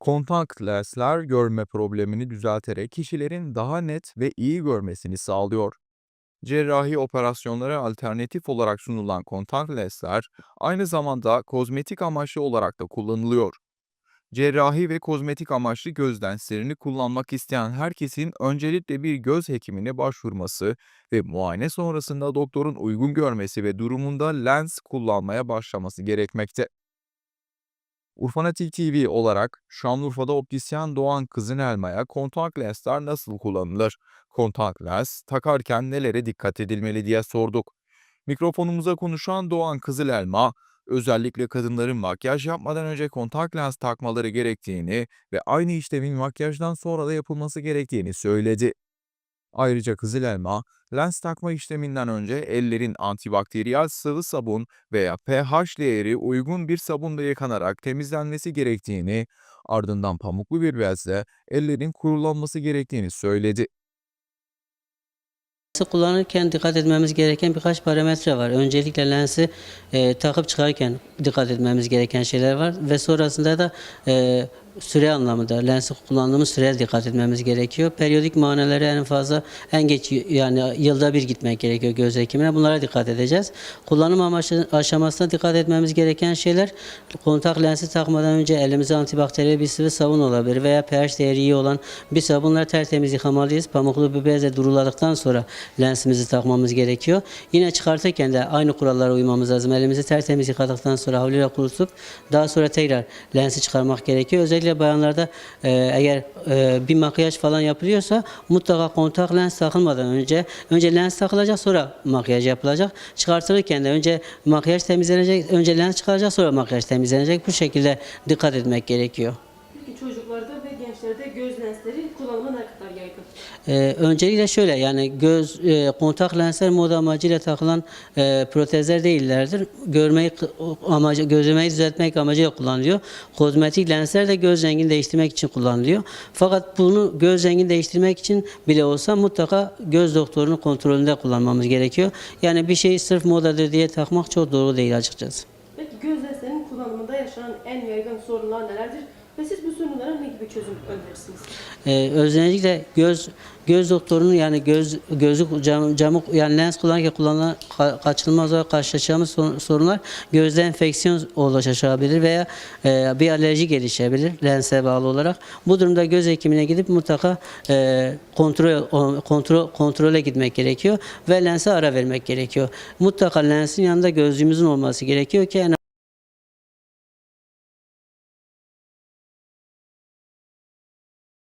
Kontak lensler görme problemini düzelterek kişilerin daha net ve iyi görmesini sağlıyor. Cerrahi operasyonlara alternatif olarak sunulan kontak lensler aynı zamanda kozmetik amaçlı olarak da kullanılıyor. Cerrahi ve kozmetik amaçlı göz lenslerini kullanmak isteyen herkesin öncelikle bir göz hekimine başvurması ve muayene sonrasında doktorun uygun görmesi ve durumunda lens kullanmaya başlaması gerekmekte. Urfanatik TV olarak Şanlıurfa'da optisyen Doğan Kızınelma'ya kontak lensler nasıl kullanılır? Kontak lens takarken nelere dikkat edilmeli diye sorduk. Mikrofonumuza konuşan Doğan Kızılelma, özellikle kadınların makyaj yapmadan önce kontak lens takmaları gerektiğini ve aynı işlemin makyajdan sonra da yapılması gerektiğini söyledi. Ayrıca Kızılelma, lens takma işleminden önce ellerin antibakteriyel sıvı sabun veya pH değeri uygun bir sabunla yıkanarak temizlenmesi gerektiğini, ardından pamuklu bir bezle ellerin kurulanması gerektiğini söyledi. Lensi kullanırken dikkat etmemiz gereken birkaç parametre var. Öncelikle lensi e, takıp çıkarken dikkat etmemiz gereken şeyler var ve sonrasında da e, süre anlamında lensi kullandığımız süreye dikkat etmemiz gerekiyor. Periyodik muayenelere en fazla en geç yani yılda bir gitmek gerekiyor göz hekimine. Bunlara dikkat edeceğiz. Kullanım amaçlı aşamasına dikkat etmemiz gereken şeyler kontak lensi takmadan önce elimize antibakteriyel bir sıvı sabun olabilir veya pH değeri iyi olan bir sabunla tertemiz yıkamalıyız. Pamuklu bir bezle duruladıktan sonra lensimizi takmamız gerekiyor. Yine çıkartırken de aynı kurallara uymamız lazım. Elimizi tertemiz yıkadıktan sonra havluyla kurutup daha sonra tekrar lensi çıkarmak gerekiyor. Özellikle bayanlarda e, eğer e, bir makyaj falan yapılıyorsa mutlaka kontak lens takılmadan önce önce lens takılacak sonra makyaj yapılacak. Çıkartılırken de önce makyaj temizlenecek, önce lens çıkaracak sonra makyaj temizlenecek. Bu şekilde dikkat etmek gerekiyor. Gençlerde göz lensleri kullanımı ne kadar yaygın? Ee, öncelikle şöyle yani göz e, kontak lensler moda amacıyla takılan e, protezler değillerdir. Görmeyi amacı gözlemeyi düzeltmek amacıyla kullanılıyor. Kozmetik lensler de göz rengini değiştirmek için kullanılıyor. Fakat bunu göz rengini değiştirmek için bile olsa mutlaka göz doktorunun kontrolünde kullanmamız gerekiyor. Yani bir şey sırf modadır diye takmak çok doğru değil açıkçası. Peki göz lenslerinin kullanımında yaşanan en yaygın sorunlar nelerdir? Ve siz bu sorunlara ne gibi çözüm önerirsiniz? Ee, özellikle göz göz doktorunun yani göz gözlük cam, camı yani lens kullanırken kullanılan ka- kaçınılmaz olarak karşılaşacağımız sorun- sorunlar gözde enfeksiyon oluşabilir veya e, bir alerji gelişebilir lense bağlı olarak. Bu durumda göz hekimine gidip mutlaka e, kontrol kontrol kontrole gitmek gerekiyor ve lense ara vermek gerekiyor. Mutlaka lensin yanında gözlüğümüzün olması gerekiyor ki en